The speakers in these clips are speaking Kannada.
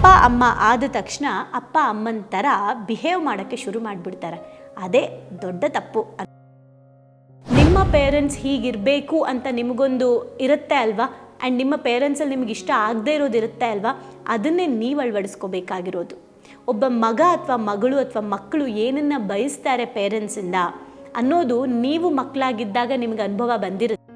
ಅಪ್ಪ, ಅಮ್ಮ ಆದ ತಕ್ಷಣ ಅಪ್ಪ, ಅಮ್ಮನ ಥರ ಬಿಹೇವ್ ಮಾಡೋಕ್ಕೆ ಶುರು ಮಾಡಿಬಿಡ್ತಾರೆ. ಅದೇ ದೊಡ್ಡ ತಪ್ಪು ನಿಮ್ಮ ಪೇರೆಂಟ್ಸ್ ಹೀಗಿರಬೇಕು ಅಂತ ನಿಮಗೊಂದು ಇರುತ್ತೆ ಅಲ್ವಾ? ಆ್ಯಂಡ್ ನಿಮ್ಮ ಪೇರೆಂಟ್ಸಲ್ಲಿ ನಿಮ್ಗೆ ಇಷ್ಟ ಆಗದೇ ಇರೋದಿರುತ್ತೆ ಅಲ್ವಾ? ಅದನ್ನೇ ನೀವು ಅಳವಡಿಸ್ಕೋಬೇಕಾಗಿರೋದು. ಒಬ್ಬ ಮಗ ಅಥವಾ ಮಗಳು ಅಥವಾ ಮಕ್ಕಳು ಏನನ್ನ ಬಯಸ್ತಾರೆ ಪೇರೆಂಟ್ಸಿಂದ ಅನ್ನೋದು ನೀವು ಮಕ್ಕಳಾಗಿದ್ದಾಗ ನಿಮ್ಗೆ ಅನುಭವ ಬಂದಿರುತ್ತೆ.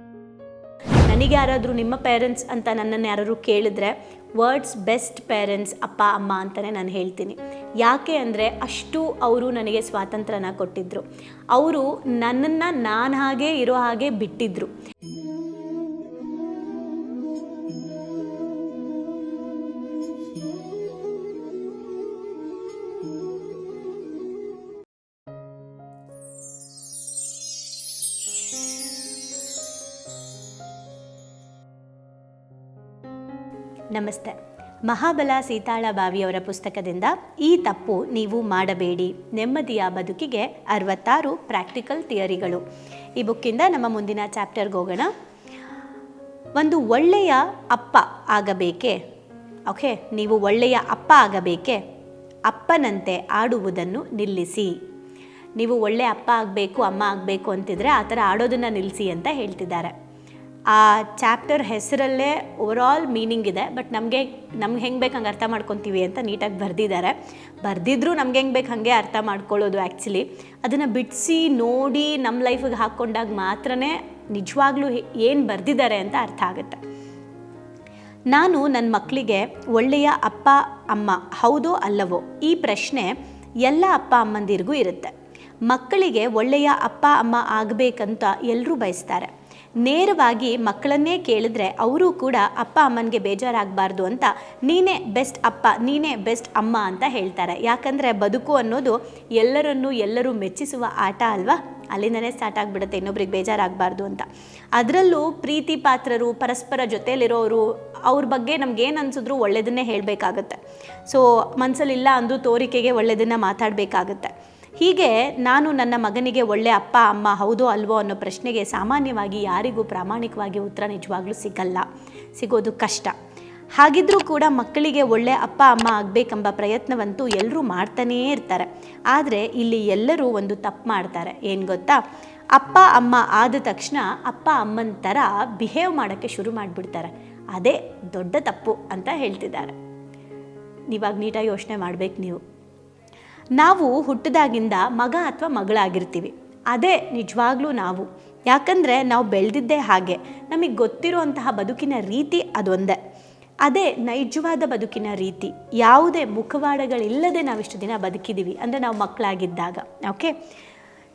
ನನಗೆ ಯಾರಾದರೂ ನಿಮ್ಮ ಪೇರೆಂಟ್ಸ್ ಅಂತ ನನ್ನನ್ನು ಯಾರಾದರೂ ಕೇಳಿದ್ರೆ ವರ್ಡ್ಸ್ ಬೆಸ್ಟ್ ಪೇರೆಂಟ್ಸ್ ಅಪ್ಪ, ಅಮ್ಮ ಅಂತಲೇ ನಾನು ಹೇಳ್ತೀನಿ. ಯಾಕೆ ಅಂದರೆ ಅಷ್ಟು ಅವರು ನನಗೆ ಸ್ವಾತಂತ್ರ್ಯನ ಕೊಟ್ಟಿದ್ದರು ಅವರು ನನ್ನನ್ನು ನಾನು ಹಾಗೆ ಇರೋ ಹಾಗೆ ಬಿಟ್ಟಿದ್ದರು ನಮಸ್ತೆ. ಮಹಾಬಲ ಸೀತಾಳ ಬಾವಿಯವರ ಪುಸ್ತಕದಿಂದ ಈ ತಪ್ಪು ನೀವು ಮಾಡಬೇಡಿ. ನೆಮ್ಮದಿಯ ಬದುಕಿಗೆ ಅರವತ್ತಾರು ಪ್ರಾಕ್ಟಿಕಲ್ ಥಿಯರಿಗಳು. ಈ ಬುಕ್ಕಿಂದ ನಮ್ಮ ಮುಂದಿನ ಚಾಪ್ಟರ್ಗೆ ಹೋಗೋಣ. ಒಂದು ಒಳ್ಳೆಯ ಅಪ್ಪ ಆಗಬೇಕೆ? ಓಕೆ, ನೀವು ಒಳ್ಳೆಯ ಅಪ್ಪ ಆಗಬೇಕೆ? ಅಪ್ಪನಂತೆ ಆಡುವುದನ್ನು ನಿಲ್ಲಿಸಿ. ನೀವು ಒಳ್ಳೆಯ ಅಪ್ಪ ಆಗಬೇಕು, ಅಮ್ಮ ಆಗಬೇಕು ಅಂತಿದ್ರೆ ಆ ಥರ ಆಡೋದನ್ನು ನಿಲ್ಲಿಸಿ ಅಂತ ಹೇಳ್ತಿದ್ದಾರೆ. ಆ ಚಾಪ್ಟರ್ ಹೆಸರಲ್ಲೇ ಓವರಾಲ್ ಮೀನಿಂಗ್ ಇದೆ ಬಟ್ ನಮಗೆ, ನಮ್ಗೆ ಹೆಂಗೆ ಬೇಕು ಹಂಗೆ ಅರ್ಥ ಮಾಡ್ಕೊತೀವಿ ಅಂತ ನೀಟಾಗಿ ಬರೆದಿದ್ದಾರೆ. ಬರೆದಿದ್ರೂ ನಮ್ಗೆ ಹೆಂಗೆ ಬೇಕು ಹಾಗೆ ಅರ್ಥ ಮಾಡ್ಕೊಳ್ಳೋದು ಆ್ಯಕ್ಚುಲಿ ಅದನ್ನು ಬಿಡಿಸಿ, ನೋಡಿ ನಮ್ಮ ಲೈಫಿಗೆ ಹಾಕ್ಕೊಂಡಾಗ ಮಾತ್ರ ನಿಜವಾಗ್ಲೂ ಏನು ಬರೆದಿದ್ದಾರೆ ಅಂತ ಅರ್ಥ ಆಗುತ್ತೆ. ನಾನು ನನ್ನ ಮಕ್ಕಳಿಗೆ ಒಳ್ಳೆಯ ಅಪ್ಪ, ಅಮ್ಮ, ಹೌದೋ ಅಲ್ಲವೋ ಈ ಪ್ರಶ್ನೆ ಎಲ್ಲ ಅಪ್ಪ, ಅಮ್ಮಂದಿರಿಗೂ ಇರುತ್ತೆ. ಮಕ್ಕಳಿಗೆ ಒಳ್ಳೆಯ ಅಪ್ಪ, ಅಮ್ಮ ಆಗಬೇಕಂತ ಎಲ್ಲರೂ ಬಯಸ್ತಾರೆ. ನೇರವಾಗಿ ಮಕ್ಕಳನ್ನೇ ಕೇಳಿದ್ರೆ ಅವರು ಕೂಡ ಅಪ್ಪ ಅಮ್ಮನಿಗೆ ಬೇಜಾರಾಗಬಾರ್ದು ಅಂತ ನೀನೇ ಬೆಸ್ಟ್ ಅಪ್ಪ, ನೀನೇ ಬೆಸ್ಟ್ ಅಮ್ಮ ಅಂತ ಹೇಳ್ತಾರೆ. ಯಾಕಂದರೆ ಬದುಕು ಅನ್ನೋದು ಎಲ್ಲರನ್ನು ಎಲ್ಲರೂ ಮೆಚ್ಚಿಸುವ ಆಟ ಅಲ್ವಾ? ಅಲ್ಲಿಂದನೇ ಸ್ಟಾರ್ಟ್ ಆಗಿಬಿಡುತ್ತೆ, ಇನ್ನೊಬ್ರಿಗೆ ಬೇಜಾರಾಗಬಾರ್ದು ಅಂತ. ಅದರಲ್ಲೂ ಪ್ರೀತಿ ಪಾತ್ರರು, ಪರಸ್ಪರ ಜೊತೆಯಲ್ಲಿರೋರು ಅವ್ರ ಬಗ್ಗೆ ನಮಗೇನು ಅನಿಸಿದ್ರು ಒಳ್ಳೆಯದನ್ನೇ ಹೇಳಬೇಕಾಗತ್ತೆ. ಸೊ ಮನಸ್ಸಲ್ಲಿಲ್ಲ ಅಂದು ತೋರಿಕೆಗೆ ಒಳ್ಳೆಯದನ್ನು ಮಾತಾಡಬೇಕಾಗತ್ತೆ. ಹೀಗೆ ನಾನು ನನ್ನ ಮಗನಿಗೆ ಒಳ್ಳೆ ಅಪ್ಪ, ಅಮ್ಮ ಹೌದೋ ಅಲ್ವೋ ಅನ್ನೋ ಪ್ರಶ್ನೆಗೆ ಸಾಮಾನ್ಯವಾಗಿ ಯಾರಿಗೂ ಪ್ರಾಮಾಣಿಕವಾಗಿ ಉತ್ತರ ನಿಜವಾಗ್ಲೂ ಸಿಗಲ್ಲ, ಸಿಗೋದು ಕಷ್ಟ. ಹಾಗಿದ್ರೂ ಕೂಡ ಮಕ್ಕಳಿಗೆ ಒಳ್ಳೆ ಅಪ್ಪ, ಅಮ್ಮ ಆಗಬೇಕೆಂಬ ಪ್ರಯತ್ನವಂತೂ ಎಲ್ಲರೂ ಮಾಡ್ತಾನೇ ಇರ್ತಾರೆ. ಆದರೆ ಇಲ್ಲಿ ಎಲ್ಲರೂ ಒಂದು ತಪ್ಪು ಮಾಡ್ತಾರೆ. ಏನು ಗೊತ್ತಾ? ಅಪ್ಪ, ಅಮ್ಮ ಆದ ತಕ್ಷಣ ಅಪ್ಪ, ಅಮ್ಮನ ಥರ ಬಿಹೇವ್ ಮಾಡೋಕ್ಕೆ ಶುರು ಮಾಡಿಬಿಡ್ತಾರೆ. ಅದೇ ದೊಡ್ಡ ತಪ್ಪು ಅಂತ ಹೇಳ್ತಿದ್ದಾರೆ. ನೀವಾಗ ನೀಟಾಗಿ ಯೋಚನೆ ಮಾಡಬೇಕು ನೀವು. ನಾವು ಹುಟ್ಟಿದಾಗಿಂದ ಮಗ ಅಥವಾ ಮಗಳಾಗಿರ್ತೀವಿ. ಅದೇ ನಿಜವಾಗ್ಲೂ ನಾವು. ಯಾಕಂದರೆ ನಾವು ಬೆಳೆದಿದ್ದೇ ಹಾಗೆ. ನಮಗೆ ಗೊತ್ತಿರುವಂತಹ ಬದುಕಿನ ರೀತಿ ಅದೊಂದೇ. ಅದೇ ನೈಜವಾದ ಬದುಕಿನ ರೀತಿ. ಯಾವುದೇ ಮುಖವಾಡಗಳಿಲ್ಲದೆ ನಾವು ಇಷ್ಟು ದಿನ ಬದುಕಿದ್ದೀವಿ ಅಂದರೆ ನಾವು ಮಕ್ಕಳಾಗಿದ್ದಾಗ. ಓಕೆ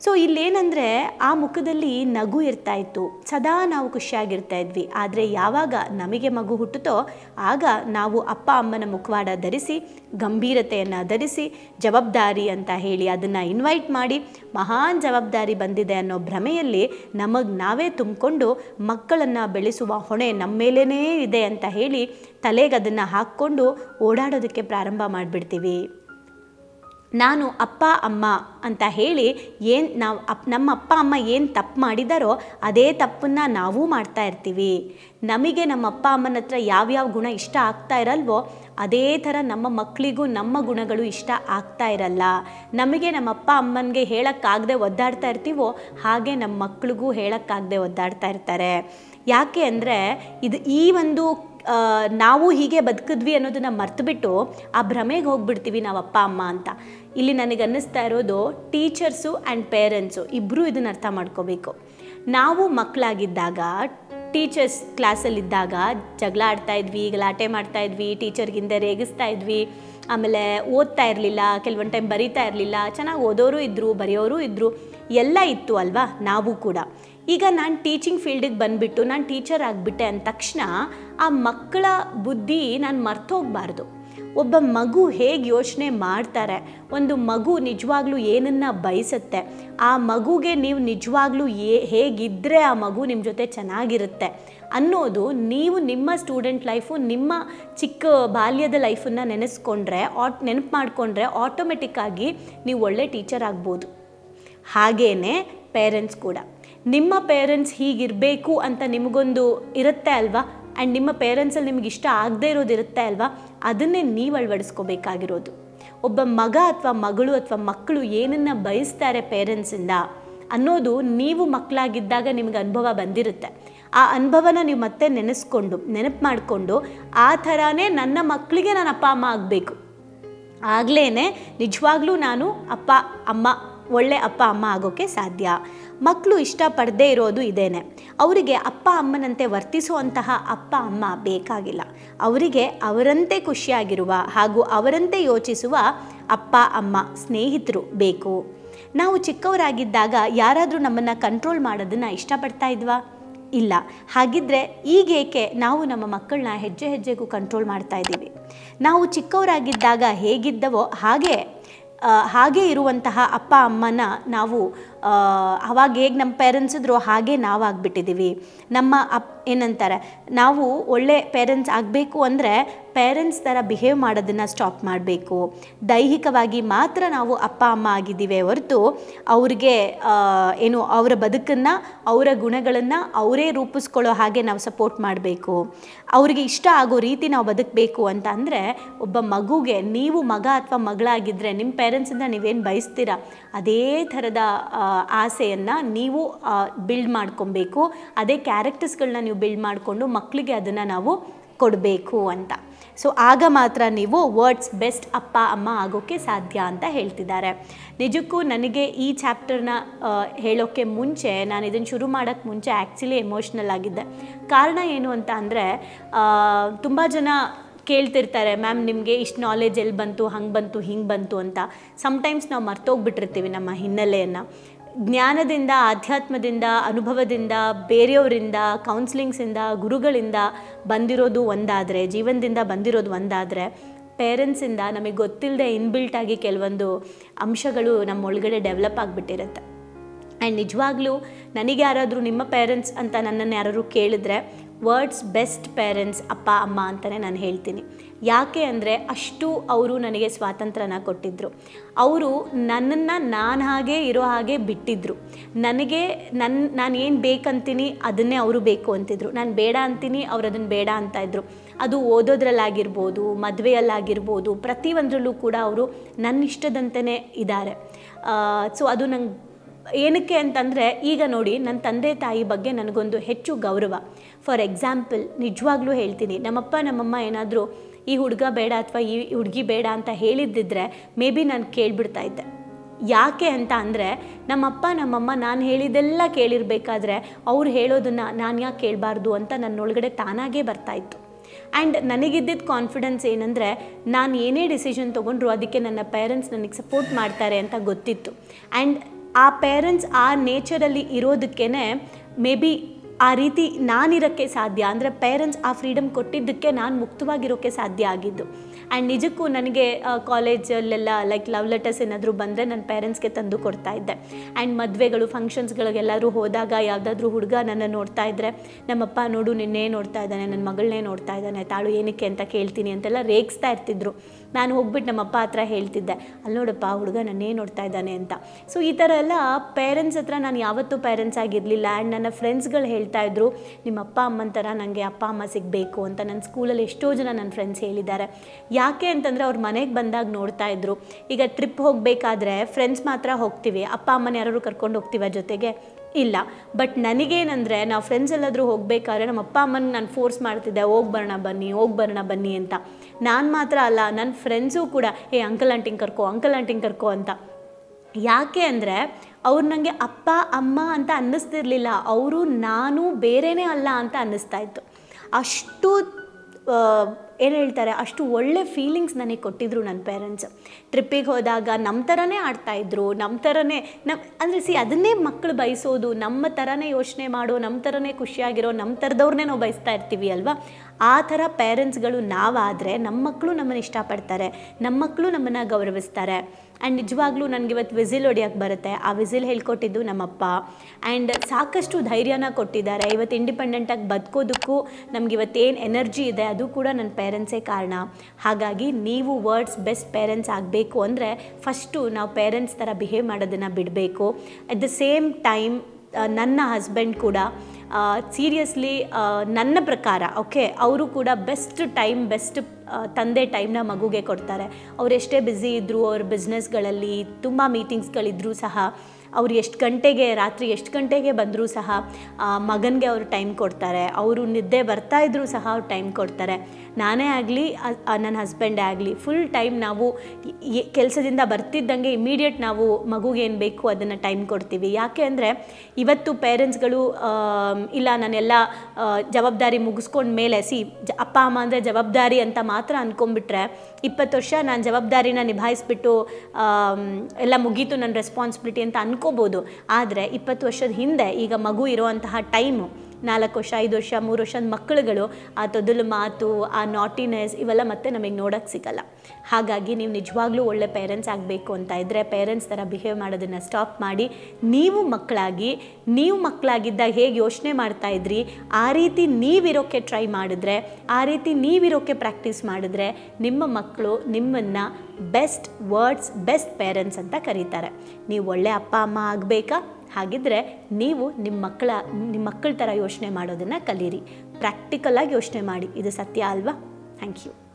ಸೊ ಇಲ್ಲೇನಂದರೆ ಆ ಮುಖದಲ್ಲಿ ನಗು ಇರ್ತಾ ಇತ್ತು. ಸದಾ ನಾವು ಖುಷಿಯಾಗಿರ್ತಾ ಇದ್ವಿ. ಆದರೆ ಯಾವಾಗ ನಮಗೆ ಮಗು ಹುಟ್ಟುತ್ತೋ ಆಗ ನಾವು ಅಪ್ಪ ಅಮ್ಮನ ಮುಖವಾಡ ಧರಿಸಿ, ಗಂಭೀರತೆಯನ್ನು ಧರಿಸಿ, ಜವಾಬ್ದಾರಿ ಅಂತ ಹೇಳಿ ಅದನ್ನು ಇನ್ವೈಟ್ ಮಾಡಿ ಮಹಾನ್ ಜವಾಬ್ದಾರಿ ಬಂದಿದೆ ಅನ್ನೋ ಭ್ರಮೆಯಲ್ಲಿ ನಮಗೆ ನಾವೇ ತುಂಬಿಕೊಂಡು ಮಕ್ಕಳನ್ನು ಬೆಳೆಸುವ ಹೊಣೆ ನಮ್ಮ ಮೇಲೇ ಇದೆ ಅಂತ ಹೇಳಿ ತಲೆಗೆ ಅದನ್ನು ಹಾಕ್ಕೊಂಡು ಓಡಾಡೋದಕ್ಕೆ ಪ್ರಾರಂಭ ಮಾಡಿಬಿಡ್ತೀವಿ. ನಾನು ಅಪ್ಪ, ಅಮ್ಮ ಅಂತ ಹೇಳಿ ಏನು ನಾವು ಅಪ್, ನಮ್ಮ ಅಪ್ಪ, ಅಮ್ಮ ಏನು ತಪ್ಪು ಮಾಡಿದಾರೋ ಅದೇ ತಪ್ಪನ್ನು ನಾವೂ ಮಾಡ್ತಾ ಇರ್ತೀವಿ. ನಮಗೆ ನಮ್ಮ ಅಪ್ಪ, ಅಮ್ಮನ ಹತ್ರ ಯಾವ್ಯಾವ ಗುಣ ಇಷ್ಟ ಆಗ್ತಾ ಇರಲ್ವೋ ಅದೇ ಥರ ನಮ್ಮ ಮಕ್ಕಳಿಗೂ ನಮ್ಮ ಗುಣಗಳು ಇಷ್ಟ ಆಗ್ತಾ ಇರಲ್ಲ. ನಮಗೆ ನಮ್ಮ ಅಪ್ಪ, ಅಮ್ಮನಿಗೆ ಹೇಳೋಕ್ಕಾಗದೆ ಒದ್ದಾಡ್ತಾ ಇರ್ತೀವೋ ಹಾಗೆ ನಮ್ಮ ಮಕ್ಳಿಗೂ ಹೇಳೋಕ್ಕಾಗದೆ ಒದ್ದಾಡ್ತಾ ಇರ್ತಾರೆ. ಯಾಕೆ ಅಂದರೆ ಇದು ಈ ಒಂದು ನಾವು ಹೀಗೆ ಬದುಕಿದ್ವಿ ಅನ್ನೋದನ್ನು ಮರ್ತುಬಿಟ್ಟು ಆ ಭ್ರಮೆಗೆ ಹೋಗ್ಬಿಡ್ತೀವಿ ನಾವು ಅಪ್ಪ ಅಮ್ಮ ಅಂತ. ಇಲ್ಲಿ ನನಗೆ ಅನ್ನಿಸ್ತಾ ಇರೋದು ಟೀಚರ್ಸು ಆ್ಯಂಡ್ ಪೇರೆಂಟ್ಸು ಇಬ್ಬರೂ ಇದನ್ನು ಅರ್ಥ ಮಾಡ್ಕೋಬೇಕು. ನಾವು ಮಕ್ಕಳಾಗಿದ್ದಾಗ ಟೀಚರ್ಸ್ ಕ್ಲಾಸಲ್ಲಿದ್ದಾಗ ಜಗಳ ಆಡ್ತಾ ಇದ್ವಿ, ಗಲಾಟೆ ಮಾಡ್ತಾ ಇದ್ವಿ ಟೀಚರ್ಗಿಂದ ರೇಗಿಸ್ತಾ ಇದ್ವಿ, ಆಮೇಲೆ ಓದ್ತಾ ಇರಲಿಲ್ಲ, ಕೆಲವೊಂದು ಟೈಮ್ ಬರೀತಾ ಇರಲಿಲ್ಲ, ಚೆನ್ನಾಗಿ ಓದೋರು ಇದ್ದರು ಬರೆಯೋರು ಇದ್ದರು ಎಲ್ಲ ಇತ್ತು ಅಲ್ವಾ? ನಾವು ಕೂಡ. ಈಗ ನಾನು ಟೀಚಿಂಗ್ ಫೀಲ್ಡಿಗೆ ಬಂದುಬಿಟ್ಟು ನಾನು ಟೀಚರ್ ಆಗಿಬಿಟ್ಟೆ ಅಂದ ತಕ್ಷಣ ಆ ಮಕ್ಕಳ ಬುದ್ಧಿ ನಾನು ಮರ್ತೋಗ್ಬಾರ್ದು ಒಬ್ಬ ಮಗು ಹೇಗೆ ಯೋಚನೆ ಮಾಡ್ತಾರೆ, ಒಂದು ಮಗು ನಿಜವಾಗ್ಲೂ ಏನನ್ನ ಬಯಸುತ್ತೆ, ಆ ಮಗುಗೆ ನೀವು ನಿಜವಾಗ್ಲೂ ಏ ಹೇಗಿದ್ದರೆ ಆ ಮಗು ನಿಮ್ಮ ಜೊತೆ ಚೆನ್ನಾಗಿರುತ್ತೆ ಅನ್ನೋದು ನೀವು ನಿಮ್ಮ ಸ್ಟೂಡೆಂಟ್ ಲೈಫು ನಿಮ್ಮ ಚಿಕ್ಕ ಬಾಲ್ಯದ ಲೈಫನ್ನು ನೆನೆಸ್ಕೊಂಡ್ರೆ, ಆಟ್, ನೆನಪು ಮಾಡಿಕೊಂಡ್ರೆ ಆಟೋಮೆಟಿಕ್ಕಾಗಿ ನೀವು ಒಳ್ಳೆ ಟೀಚರ್ ಆಗ್ಬೋದು. ಹಾಗೇ ಪೇರೆಂಟ್ಸ್ ಕೂಡ. ನಿಮ್ಮ ಪೇರೆಂಟ್ಸ್ ಹೀಗಿರಬೇಕು ಅಂತ ನಿಮಗೊಂದು ಇರುತ್ತೆ ಅಲ್ವಾ? ಆ್ಯಂಡ್ ನಿಮ್ಮ ಪೇರೆಂಟ್ಸಲ್ಲಿ ನಿಮ್ಗೆ ಇಷ್ಟ ಆಗದೇ ಇರೋದು ಇರುತ್ತೆ ಅಲ್ವಾ? ಅದನ್ನೇ ನೀವು ಅಳವಡಿಸ್ಕೋಬೇಕಾಗಿರೋದು. ಒಬ್ಬ ಮಗ ಅಥವಾ ಮಗಳು ಅಥವಾ ಮಕ್ಕಳು ಏನನ್ನು ಬಯಸ್ತಾರೆ ಪೇರೆಂಟ್ಸಿಂದ ಅನ್ನೋದು ನೀವು ಮಕ್ಕಳಾಗಿದ್ದಾಗ ನಿಮಗೆ ಅನುಭವ ಬಂದಿರುತ್ತೆ. ಆ ಅನುಭವನ ನೀವು ಮತ್ತೆ ನೆನೆಸ್ಕೊಂಡು, ನೆನಪು ಮಾಡಿಕೊಂಡು ಆ ಥರನೇ ನನ್ನ ಮಕ್ಕಳಿಗೆ ನಾನು ಅಪ್ಪ, ಅಮ್ಮ ಆಗಬೇಕು. ಆಗಲೇ ನಿಜವಾಗ್ಲೂ ನಾನು ಅಪ್ಪ, ಅಮ್ಮ, ಒಳ್ಳೆ ಅಪ್ಪ, ಅಮ್ಮ ಆಗೋಕ್ಕೆ ಸಾಧ್ಯ. ಮಕ್ಕಳು ಇಷ್ಟಪಡದೇ ಇರೋದು ಇದೇನೆ. ಅವರಿಗೆ ಅಪ್ಪ ಅಮ್ಮನಂತೆ ವರ್ತಿಸುವಂತಹ ಅಪ್ಪ ಅಮ್ಮ ಬೇಕಾಗಿಲ್ಲ. ಅವರಿಗೆ ಅವರಂತೆ ಖುಷಿಯಾಗಿರುವ ಹಾಗೂ ಅವರಂತೆ ಯೋಚಿಸುವ ಅಪ್ಪ, ಅಮ್ಮ, ಸ್ನೇಹಿತರು ಬೇಕು. ನಾವು ಚಿಕ್ಕವರಾಗಿದ್ದಾಗ ಯಾರಾದರೂ ನಮ್ಮನ್ನು ಕಂಟ್ರೋಲ್ ಮಾಡೋದನ್ನು ಇಷ್ಟಪಡ್ತಾ ಇದ್ವಾ? ಇಲ್ಲ. ಹಾಗಿದ್ರೆ ಈಗೇಕೆ ನಾವು ನಮ್ಮ ಮಕ್ಕಳನ್ನ ಹೆಜ್ಜೆ ಹೆಜ್ಜೆಗೂ ಕಂಟ್ರೋಲ್ ಮಾಡ್ತಾ ಇದ್ದೀವಿ? ನಾವು ಚಿಕ್ಕವರಾಗಿದ್ದಾಗ ಹೇಗಿದ್ದವೋ ಹಾಗೆ ಹಾಗೆ ಇರುವಂತಹ ಅಪ್ಪ, ಅಮ್ಮನ ನಾವು ಅವಾಗ ಹೇಗೆ ನಮ್ಮ ಪೇರೆಂಟ್ಸ್ ಇದ್ರು ಹಾಗೆ ನಾವಾಗ್ಬಿಟ್ಟಿದ್ದೀವಿ ನಮ್ಮ ಅಪ್, ಏನಂತಾರೆ, ನಾವು ಒಳ್ಳೆ ಪೇರೆಂಟ್ಸ್ ಆಗಬೇಕು ಅಂದರೆ ಪೇರೆಂಟ್ಸ್ ಥರ ಬಿಹೇವ್ ಮಾಡೋದನ್ನು ಸ್ಟಾಪ್ ಮಾಡಬೇಕು. ದೈಹಿಕವಾಗಿ ಮಾತ್ರ ನಾವು ಅಪ್ಪ, ಅಮ್ಮ ಆಗಿದ್ದೀವಿ ಹೊರತು ಅವ್ರಿಗೆ ಏನು ಅವರ ಬದುಕನ್ನು, ಅವರ ಗುಣಗಳನ್ನು ಅವರೇ ರೂಪಿಸ್ಕೊಳ್ಳೋ ಹಾಗೆ ನಾವು ಸಪೋರ್ಟ್ ಮಾಡಬೇಕು. ಅವ್ರಿಗೆ ಇಷ್ಟ ಆಗೋ ರೀತಿ ನಾವು ಬದುಕಬೇಕು ಅಂತ ಅಂದರೆ ಒಬ್ಬ ಮಗುಗೆ, ನೀವು ಮಗ ಅಥವಾ ಮಗಳಾಗಿದ್ದರೆ ನಿಮ್ಮ ಪೇರೆಂಟ್ಸಿಂದ ನೀವೇನು ಬಯಸ್ತೀರಾ? ಅದೇ ಥರದ ಆಸೆಯನ್ನು ನೀವು ಬಿಲ್ಡ್ ಮಾಡ್ಕೊಬೇಕು. ಅದೇ ಕ್ಯಾರೆಕ್ಟರ್ಸ್ಗಳನ್ನ ನೀವು ಬಿಲ್ಡ್ ಮಾಡಿಕೊಂಡು ಮಕ್ಕಳಿಗೆ ಅದನ್ನು ನಾವು ಕೊಡಬೇಕು ಅಂತ. ಸೊ ಆಗ ಮಾತ್ರ ನೀವು ವರ್ಡ್ಸ್ ಬೆಸ್ಟ್ ಅಪ್ಪ, ಅಮ್ಮ ಆಗೋಕ್ಕೆ ಸಾಧ್ಯ ಅಂತ ಹೇಳ್ತಿದ್ದಾರೆ. ನಿಜಕ್ಕೂ ನನಗೆ ಈ ಚಾಪ್ಟರ್ನ ಹೇಳೋಕ್ಕೆ ಮುಂಚೆ, ನಾನು ಇದನ್ನು ಶುರು ಮಾಡೋಕ್ಕೆ ಮುಂಚೆ ಆ್ಯಕ್ಚುಲಿ ಎಮೋಷ್ನಲ್ ಆಗಿದ್ದೆ. ಕಾರಣ ಏನು ಅಂತ ಅಂದರೆ ತುಂಬ ಜನ ಕೇಳ್ತಿರ್ತಾರೆ, ಮ್ಯಾಮ್, ನಿಮಗೆ ಇಷ್ಟು ನಾಲೆಜ್ ಎಲ್ಲಿ ಬಂತು, ಹಂಗೆ ಬಂತು, ಹಿಂಗೆ ಬಂತು ಅಂತ. ಸಮ್ಟೈಮ್ಸ್ ನಾವು ಮರ್ತೋಗ್ಬಿಟ್ಟಿರ್ತೀವಿ ನಮ್ಮ ಹಿನ್ನೆಲೆಯನ್ನು. ಜ್ಞಾನದಿಂದ, ಆಧ್ಯಾತ್ಮದಿಂದ, ಅನುಭವದಿಂದ, ಬೇರೆಯವರಿಂದ ಕೌನ್ಸಿಲಿಂಗ್ಸಿಂದ ಗುರುಗಳಿಂದ ಬಂದಿರೋದು ಒಂದಾದರೆ, ಜೀವನದಿಂದ ಬಂದಿರೋದು ಒಂದಾದರೆ ಪೇರೆಂಟ್ಸಿಂದ ನಮಗೆ ಗೊತ್ತಿಲ್ಲದೆ ಇನ್ಬಿಲ್ಟ್ ಆಗಿ ಕೆಲವೊಂದು ಅಂಶಗಳು ನಮ್ಮ ಒಳಗಡೆ ಡೆವಲಪ್ ಆಗಿಬಿಟ್ಟಿರುತ್ತೆ. ಆ್ಯಂಡ್ ನಿಜವಾಗ್ಲೂ, ನನಗೆ ಯಾರಾದರೂ ನಿಮ್ಮ ಪೇರೆಂಟ್ಸ್ ಅಂತ ನನ್ನನ್ನು ಯಾರಾದರೂ ಕೇಳಿದ್ರೆ ವರ್ಡ್ಸ್ ಬೆಸ್ಟ್ ಪೇರೆಂಟ್ಸ್ ಅಪ್ಪ, ಅಮ್ಮ ಅಂತಲೇ ನಾನು ಹೇಳ್ತೀನಿ. ಯಾಕೆ ಅಂದರೆ ಅಷ್ಟು ಅವರು ನನಗೆ ಸ್ವಾತಂತ್ರ್ಯನ ಕೊಟ್ಟಿದ್ದರು ಅವರು ನನ್ನನ್ನು ನಾನು ಹಾಗೆ ಇರೋ ಹಾಗೆ ಬಿಟ್ಟಿದ್ದರು ನನಗೆ ನನ್ನ ನಾನು ಏನು ಬೇಕಂತೀನಿ ಅದನ್ನೇ ಅವರು ಬೇಕು ಅಂತಿದ್ರು. ನಾನು ಬೇಡ ಅಂತೀನಿ ಅವ್ರು ಅದನ್ನು ಬೇಡ ಅಂತ ಇದ್ರು. ಅದು ಓದೋದ್ರಲ್ಲಾಗಿರ್ಬೋದು, ಮದುವೆಯಲ್ಲಾಗಿರ್ಬೋದು, ಪ್ರತಿಯೊಂದರಲ್ಲೂ ಕೂಡ ಅವರು ನನ್ನ ಇಷ್ಟದಂತೆಯೇ ಇದ್ದಾರೆ ಸೊ ಅದು ನಂಗೆ ಏನಕ್ಕೆ ಅಂತಂದರೆ, ಈಗ ನೋಡಿ ನನ್ನ ತಂದೆ ತಾಯಿ ಬಗ್ಗೆ ನನಗೊಂದು ಹೆಚ್ಚು ಗೌರವ. ಫಾರ್ ಎಕ್ಸಾಂಪಲ್ ನಿಜವಾಗ್ಲೂ ಹೇಳ್ತೀನಿ, ನಮ್ಮಪ್ಪ, ನಮ್ಮಮ್ಮ ಏನಾದರೂ ಈ ಹುಡುಗ ಬೇಡ ಅಥವಾ ಈ ಹುಡುಗಿ ಬೇಡ ಅಂತ ಹೇಳಿದ್ದಿದ್ರೆ ಮೇ ಬಿ ನಾನು ಕೇಳಿಬಿಡ್ತಾ ಇದ್ದೆ. ಯಾಕೆ ಅಂತ ಅಂದರೆ, ನಮ್ಮಪ್ಪ, ನಮ್ಮಮ್ಮ ನಾನು ಹೇಳಿದ್ದೆಲ್ಲ ಕೇಳಿರಬೇಕಾದ್ರೆ ಅವ್ರು ಹೇಳೋದನ್ನು ನಾನು ಯಾಕೆ ಕೇಳಬಾರ್ದು ಅಂತ ನನ್ನೊಳಗಡೆ ತಾನಾಗೇ ಬರ್ತಾಯಿತ್ತು ಆ್ಯಂಡ್ ನನಗಿದ್ದಿದ್ದ ಕಾನ್ಫಿಡೆನ್ಸ್ ಏನಂದರೆ, ನಾನು ಏನೇ ಡಿಸಿಷನ್ ತೊಗೊಂಡ್ರು ಅದಕ್ಕೆ ನನ್ನ ಪೇರೆಂಟ್ಸ್ ನನಗೆ ಸಪೋರ್ಟ್ ಮಾಡ್ತಾರೆ ಅಂತ ಗೊತ್ತಿತ್ತು. ಆ್ಯಂಡ್ ಆ ಪೇರೆಂಟ್ಸ್ ಆ ನೇಚರಲ್ಲಿ ಇರೋದಕ್ಕೇ ಮೇ ಬಿ ಆ ರೀತಿ ನಾನಿರೋಕ್ಕೆ ಸಾಧ್ಯ. ಅಂದರೆ ಪೇರೆಂಟ್ಸ್ ಆ ಫ್ರೀಡಮ್ ಕೊಟ್ಟಿದ್ದಕ್ಕೆ ನಾನು ಮುಕ್ತವಾಗಿರೋಕ್ಕೆ ಸಾಧ್ಯ ಆಗಿದ್ದು. ಆ್ಯಂಡ್ ನಿಜಕ್ಕೂ ನನಗೆ ಕಾಲೇಜಲ್ಲೆಲ್ಲ ಲೈಕ್ ಲವ್ ಲೆಟರ್ಸ್ ಏನಾದರೂ ಬಂದರೆ ನನ್ನ ಪೇರೆಂಟ್ಸ್ಗೆ ತಂದು ಕೊಡ್ತಾ ಇದ್ದೆ. ಆ್ಯಂಡ್ ಮದುವೆಗಳು ಫಂಕ್ಷನ್ಸ್ಗಳಿಗೆಲ್ಲರೂ ಹೋದಾಗ ಯಾವುದಾದ್ರೂ ಹುಡುಗ ನನ್ನ ನೋಡ್ತಾ ಇದ್ದರೆ ನಮ್ಮಪ್ಪ ನೋಡು, ನಿನ್ನೇ ನೋಡ್ತಾ ಇದ್ದಾನೆ ನನ್ನ ಮಗಳನ್ನೇ ನೋಡ್ತಾ ಇದ್ದಾನೆ, ತಾಳು ಏನಕ್ಕೆ ಅಂತ ಕೇಳ್ತೀನಿ ಅಂತೆಲ್ಲ ರೇಗಿಸ್ತಾ ಇರ್ತಿದ್ರು. ನಾನು ಹೋಗ್ಬಿಟ್ಟು ನಮ್ಮಪ್ಪ ಹತ್ರ ಹೇಳ್ತಿದ್ದೆ ಅಲ್ಲಿ ನೋಡಪ್ಪ ಹುಡುಗ ನನ್ನೇ ನೋಡ್ತಾ ಇದ್ದಾನೆ ಅಂತ. ಸೊ ಈ ಥರ ಎಲ್ಲ ಪೇರೆಂಟ್ಸ್ ಹತ್ರ ನಾನು ಯಾವತ್ತೂ ಪೇರೆಂಟ್ಸ್ ಆಗಿರಲಿಲ್ಲ. ಆ್ಯಂಡ್ ನನ್ನ ಫ್ರೆಂಡ್ಸ್ಗಳು ಹೇಳ್ತಾ ಇದ್ರು ನಿಮ್ಮ ಅಪ್ಪ ಅಮ್ಮನ ಥರ ನನಗೆ ಅಪ್ಪ, ಅಮ್ಮ ಸಿಗಬೇಕು ಅಂತ. ನನ್ನ ಸ್ಕೂಲಲ್ಲಿ ಎಷ್ಟೋ ಜನ ನನ್ನ ಫ್ರೆಂಡ್ಸ್ ಹೇಳಿದ್ದಾರೆ. ಯಾಕೆ ಅಂತಂದರೆ ಅವ್ರ ಮನೆಗೆ ಬಂದಾಗ ನೋಡ್ತಾ ಇದ್ರು. ಈಗ ಟ್ರಿಪ್ ಹೋಗಬೇಕಾದ್ರೆ ಫ್ರೆಂಡ್ಸ್ ಮಾತ್ರ ಹೋಗ್ತೀವಿ. ಅಪ್ಪ, ಅಮ್ಮನ ಯಾರು ಕರ್ಕೊಂಡು ಹೋಗ್ತೀವ ಜೊತೆಗೆ? ಇಲ್ಲ. ಬಟ್ ನನಗೇನಂದರೆ ನಾವು ಫ್ರೆಂಡ್ಸ್ ಎಲ್ಲಾದರೂ ಹೋಗಬೇಕಾದ್ರೆ ನಮ್ಮ ಅಪ್ಪ, ಅಮ್ಮನ ನಾನು ಫೋರ್ಸ್ ಮಾಡ್ತಿದ್ದೆ, ಹೋಗಿ ಬರೋಣ ಬನ್ನಿ, ಹೋಗಿ ಬರೋಣ ಬನ್ನಿ ಅಂತ. ನಾನು ಮಾತ್ರ ಅಲ್ಲ ನನ್ನ ಫ್ರೆಂಡ್ಸು ಕೂಡ, ಏ ಅಂಕಲ್ ಆಂಟಿಂಗ್ ಕರ್ಕೋ ಅಂಕಲ್ ಆಂಟಿಂಗ್ ಕರ್ಕೋ ಅಂತ. ಯಾಕೆ ಅಂದರೆ ಅವ್ರು ನನಗೆ ಅಪ್ಪ, ಅಮ್ಮ ಅಂತ ಅನ್ನಿಸ್ತಿರ್ಲಿಲ್ಲ. ಅವರು ನಾನು ಬೇರೆನೇ ಅಲ್ಲ ಅಂತ ಅನ್ನಿಸ್ತಾ ಇತ್ತು. ಅಷ್ಟು ಏನು ಹೇಳ್ತಾರೆ, ಅಷ್ಟು ಒಳ್ಳೆ ಫೀಲಿಂಗ್ಸ್ ನನಗೆ ಕೊಟ್ಟಿದ್ರು ನನ್ನ ಪೇರೆಂಟ್ಸ್ ಟ್ರಿಪ್ಪಿಗೆ ಹೋದಾಗ ನಮ್ಮ ಥರನೇ ಆಡ್ತಾಯಿದ್ರು ನಮ್ಮ ಥರನೇ ನಮ್ಮ ಅಂದರೆ ಸಿ ಅದನ್ನೇ ಮಕ್ಕಳು ಬಯಸೋದು, ನಮ್ಮ ಥರನೇ ಯೋಚನೆ ಮಾಡೋ ನಮ್ಮ ಥರನೇ ಖುಷಿಯಾಗಿರೋ ನಮ್ಮ ಥರದವ್ರನ್ನೇ ನಾವು ಬಯಸ್ತಾ ಇರ್ತೀವಿ ಅಲ್ವಾ? ಆ ಥರ ಪೇರೆಂಟ್ಸ್ಗಳು ನಾವಾದರೆ ನಮ್ಮ ಮಕ್ಕಳು ನಮ್ಮನ್ನು ಇಷ್ಟಪಡ್ತಾರೆ, ನಮ್ಮ ಮಕ್ಕಳು ನಮ್ಮನ್ನು ಗೌರವಿಸ್ತಾರೆ. ಆ್ಯಂಡ್ ನಿಜವಾಗ್ಲೂ ನನಗೆ ಇವತ್ತು ವಿಸಿಲ್ ಹೊಡಿಯೋಕ್ಕೆ ಬರುತ್ತೆ. ಆ ವಿಸಿಲ್ ಹೇಳ್ಕೊಟ್ಟಿದ್ದು ನಮ್ಮಪ್ಪ. ಆ್ಯಂಡ್ ಸಾಕಷ್ಟು ಧೈರ್ಯನ ಕೊಟ್ಟಿದ್ದಾರೆ. ಇವತ್ತು ಇಂಡಿಪೆಂಡೆಂಟಾಗಿ ಬದುಕೋದಕ್ಕೂ ನಮ್ಗೆ ಇವತ್ತೇನು ಎನರ್ಜಿ ಇದೆ, ಅದು ಕೂಡ ನನ್ನ ಪೇರೆಂಟ್ಸೇ ಕಾರಣ. ಹಾಗಾಗಿ ನೀವು ವರ್ಡ್ಸ್ ಬೆಸ್ಟ್ ಪೇರೆಂಟ್ಸ್ ಆಗಬೇಕು ಅಂದರೆ ಫಸ್ಟು ನಾವು ಪೇರೆಂಟ್ಸ್ ಥರ ಬಿಹೇವ್ ಮಾಡೋದನ್ನು ಬಿಡಬೇಕು. ಅಟ್ ದ ಸೇಮ್ ಟೈಮ್ ನನ್ನ ಹಸ್ಬೆಂಡ್ ಕೂಡ ಸೀರಿಯಸ್ಲಿ ನನ್ನ ಪ್ರಕಾರ ಓಕೆ ಅವರು ಕೂಡ ಬೆಸ್ಟ್ ಟೈಮ್ ಬೆಸ್ಟ್ ತಂದೆ ಟೈಮ್ನ ಮಗುಗೆ ಕೊಡ್ತಾರೆ. ಅವರೆಷ್ಟೇ ಬ್ಯುಸಿ ಇದ್ದರೂ ಅವ್ರ ಬಿಸ್ನೆಸ್ಗಳಲ್ಲಿ ತುಂಬ ಮೀಟಿಂಗ್ಸ್ಗಳಿದ್ದರೂ ಸಹ ಅವ್ರು ಎಷ್ಟು ಗಂಟೆಗೆ, ರಾತ್ರಿ ಎಷ್ಟು ಗಂಟೆಗೆ ಬಂದರೂ ಸಹ ಮಗನಿಗೆ ಅವರು ಟೈಮ್ ಕೊಡ್ತಾರೆ. ಅವರು ನಿದ್ದೆ ಬರ್ತಾ ಇದ್ದರೂ ಸಹ ಅವ್ರು ಟೈಮ್ ಕೊಡ್ತಾರೆ. ನಾನೇ ಆಗಲಿ ನನ್ನ ಹಸ್ಬೆಂಡೇ ಆಗಲಿ ಫುಲ್ ಟೈಮ್ ನಾವು ಕೆಲಸದಿಂದ ಬರ್ತಿದ್ದಂಗೆ ಇಮಿಡಿಯೇಟ್ ನಾವು ಮಗುಗೆ ಏನು ಬೇಕು ಅದನ್ನು ಟೈಮ್ ಕೊಡ್ತೀವಿ. ಯಾಕೆ ಅಂದರೆ, ಇವತ್ತು ಪೇರೆಂಟ್ಸ್ಗಳು ಇಲ್ಲ ನಾನೆಲ್ಲ ಜವಾಬ್ದಾರಿ ಮುಗಿಸ್ಕೊಂಡ ಮೇಲೆ, ಸಿ ಅಪ್ಪ, ಅಮ್ಮ ಅಂದರೆ ಜವಾಬ್ದಾರಿ ಅಂತ ಮಾತ್ರ ಅಂದ್ಕೊಂಡ್ಬಿಟ್ರೆ ಇಪ್ಪತ್ತು ವರ್ಷ ನಾನು ಜವಾಬ್ದಾರಿನ ನಿಭಾಯಿಸ್ಬಿಟ್ಟು ಎಲ್ಲ ಮುಗೀತು ನನ್ನ ರೆಸ್ಪಾನ್ಸಿಬಿಲಿಟಿ ಅಂತ ಅನ್ಕೋಬೋದು. ಆದರೆ ಇಪ್ಪತ್ತು ವರ್ಷದ ಹಿಂದೆ ಈಗ ಮಗು ಇರುವಂತಹ ಟೈಮು ನಾಲ್ಕು ವರ್ಷ, ಐದು ವರ್ಷ, ಮೂರು ವರ್ಷದ ಮಕ್ಕಳುಗಳು, ಆ ತೊದಲು ಮಾತು, ಆ ನಾಟಿನೆಸ್ ಇವೆಲ್ಲ ಮತ್ತೆ ನಮಗೆ ನೋಡೋಕ್ಕೆ ಸಿಗಲ್ಲ. ಹಾಗಾಗಿ ನೀವು ನಿಜವಾಗ್ಲೂ ಒಳ್ಳೆ ಪೇರೆಂಟ್ಸ್ ಆಗಬೇಕು ಅಂತ ಇದ್ದರೆ ಪೇರೆಂಟ್ಸ್ ಥರ ಬಿಹೇವ್ ಮಾಡೋದನ್ನು ಸ್ಟಾಪ್ ಮಾಡಿ, ನೀವು ಮಕ್ಕಳಾಗಿ, ನೀವು ಮಕ್ಕಳಾಗಿದ್ದಾಗ ಹೇಗೆ ಯೋಚನೆ ಮಾಡ್ತಾ ಇದ್ರಿ, ಆ ರೀತಿ ನೀವಿರೋಕ್ಕೆ ಟ್ರೈ ಮಾಡಿದ್ರೆ, ಆ ರೀತಿ ನೀವಿರೋಕ್ಕೆ ಪ್ರಾಕ್ಟೀಸ್ ಮಾಡಿದ್ರೆ ನಿಮ್ಮ ಮಕ್ಕಳು ನಿಮ್ಮನ್ನು ಬೆಸ್ಟ್ ವರ್ಡ್ಸ್ ಬೆಸ್ಟ್ ಪೇರೆಂಟ್ಸ್ ಅಂತ ಕರೀತಾರೆ. ನೀವು ಒಳ್ಳೆ ಅಪ್ಪ, ಅಮ್ಮ ಆಗಬೇಕಾ? ಹಾಗಿದ್ರೆ ನೀವು ನಿಮ್ಮ ಮಕ್ಕಳ ನಿಮ್ಮ ಮಕ್ಕಳ ಥರ ಯೋಚನೆ ಮಾಡೋದನ್ನು ಕಲೀರಿ. ಪ್ರಾಕ್ಟಿಕಲಾಗಿ ಯೋಚನೆ ಮಾಡಿ. ಇದು ಸತ್ಯ ಅಲ್ವಾ? Thank you